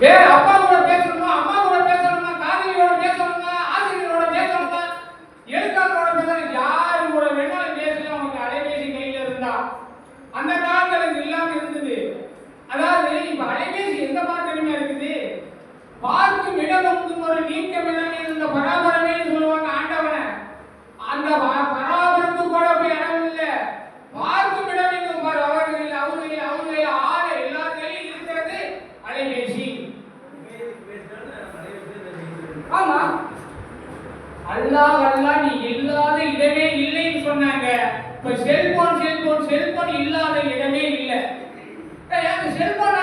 É, rapaz. அல்லாஹ் அல்லாஹ் நீ இல்லாத இடமே இல்லைன்னு சொன்னாங்க. இப்ப செல்போன் செல்போன் செல்போன் இல்லாத இடமே இல்லை. செல்போன்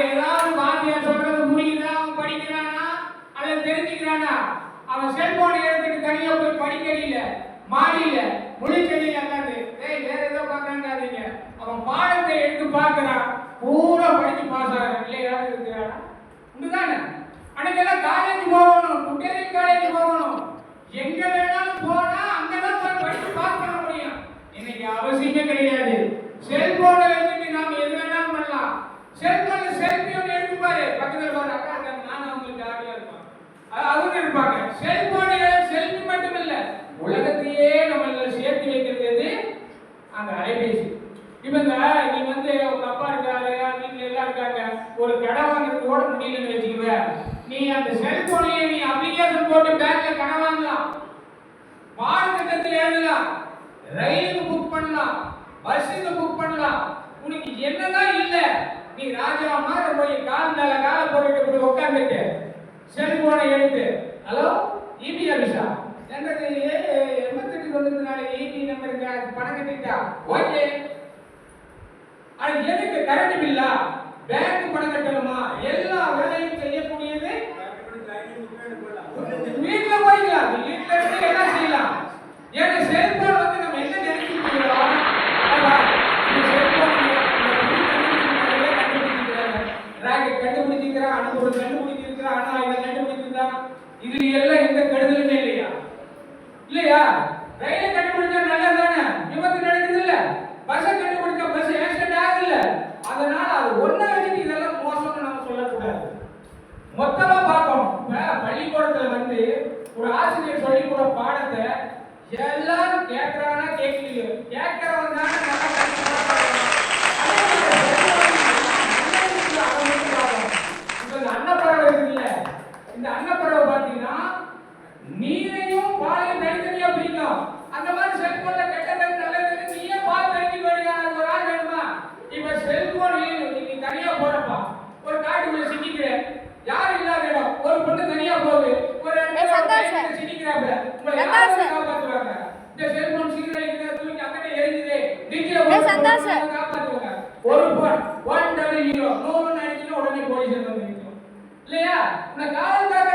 அங்க ஏதாவது வாத்தியார் சொல்றது புரியுதா? அவன் படிக்கிறானா? அதை தெரிஞ்சுக்கிறானா? அவன் செல்போனை எடுத்துட்டு தனியா போய் படிக்கடியில மாடியில முழிக்கடியில அதாவது ஏய் வேற ஏதோ பாக்குறாங்க அவன் பாடத்தை எடுத்து பார்க்கிறான். பூரா படிச்சு பாஸ் ஆகிறான். இல்லை யாராவது இருக்கிறானா உண்டுதானே? அன்னைக்கெல்லாம் காலேஜ் போகணும். குட்டேரி காலேஜ் போகணும். எங்க வேணாலும் போனா அங்கதான் போய் படிச்சு பாஸ் பண்ண முடியும். இன்னைக்கு அவசியமே கிடையாது. செல்போனை போட்டு பேங்க்ல பணம் வாங்கலாம். பாட திட்டத்தில் எழுதலாம் ரயிலுக்கு புக் பண்ணலாம். பஸ்ஸுக்கு புக் பண்ணலாம். உனக்கு என்னதான் இல்லை நீ ராஜா மாதிரி போய் கால் மேல கால போட்டுட்டு கூட உட்காந்துட்டு செல்போனை எடுத்து ஹலோ இபி அபிஷா. என்னது எண்பத்தெட்டு தொண்ணூத்தி நாலு இபி நம்பருக்கு பணம் கட்டிட்டா? ஓகே. அது எதுக்கு? கரண்ட் பில்லா பேங்க் பணம் கட்டணுமா? எல்லா வேலையும் செய்யக்கூடியது? வீட்டுல போய்க்கலாம். வீட்டுல இருந்து என்ன செய்யலாம்? ஏன்னா செல்போன் வந்து நம்ம என்ன நினைச்சிருக்கிறோம் கண்டுபிடிச்சிருக்கிறான் அண்ணன் ஒரு கண்டுபிடிச்சிருக்கிறான் அண்ணா இவன் கண்டுபிடிச்சிருக்கிறான் இது எல்லாம் எந்த கெடுதலுமே இல்லையா? இல்லையா? ரயிலை கண்டுபிடிச்சா பாடத்துல வந்து ஒரு ஆசிரியர் சொல்லி கூட பாடத்தை எல்லாரும் கேட்கறானா கேட்கலையோ. கேட்கறவன் தானே அதான் சார். ஒரு ஒன் டபுள் ஜீரோ உடனே போலீஸ் இல்லையா? இந்த காவல்காரன்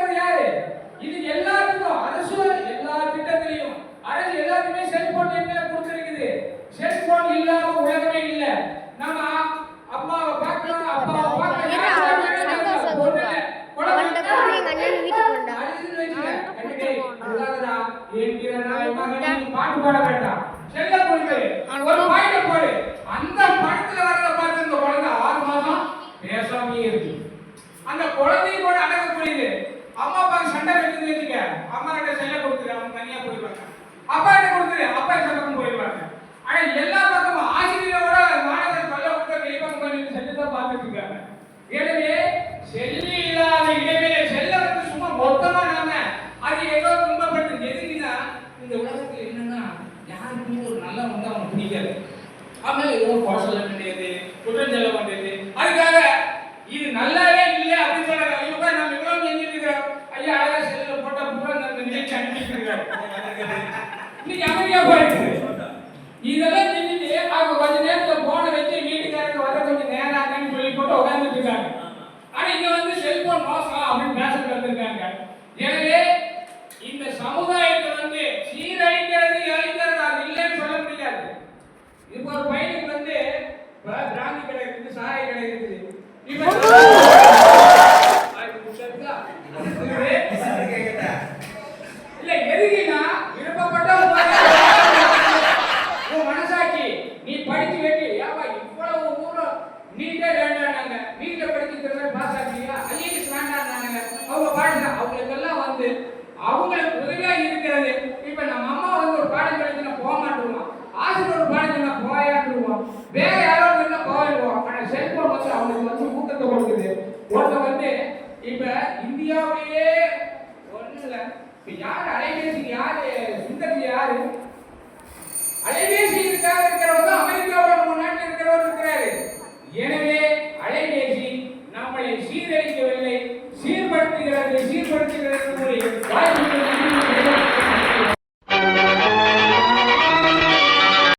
இன்னைக்கு அமைதியா போயிருக்கு இதெல்லாம் நின்றுட்டு கொஞ்ச நேரத்துல போன வச்சு வீட்டுக்காரங்க வர கொஞ்சம் நேரம் ஆக்கன்னு சொல்லி போட்டு உட்காந்துட்டு இருக்காங்க. ஆனா இங்க வந்து செல்போன் மோசம் அப்படின்னு பேசிட்டு எனவே இந்த சமுதாயத்தை வந்து சீரழிக்கிறது அழிக்கிறது அது இல்லைன்னு சொல்ல முடியாது. இப்போ ஒரு பையனுக்கு வந்து பிராந்தி கடை இருக்குது சாராய கடை அவங்களுக்கு உதவியா இருக்கிறது. இப்ப நம்ம அம்மா வந்து ஒரு பாடம் படிச்சுனா போக மாட்டோம்? ஆசிரியர் ஒரு பாடம் சொன்னா போயாட்டுருவோம் வேற யாரோ இருந்தா போயிடுவோம் ஆனா செல்போன் வந்து அவங்களுக்கு வந்து ஊக்கத்தை கொடுக்குது. ஒருத்த வந்து இப்ப இந்தியாவிலேயே ஒண்ணு இப்ப யாரு அலைபேசி யாரு? சுந்தர் யாரு? அலைபேசி இருக்காங்க இருக்கிறவங்க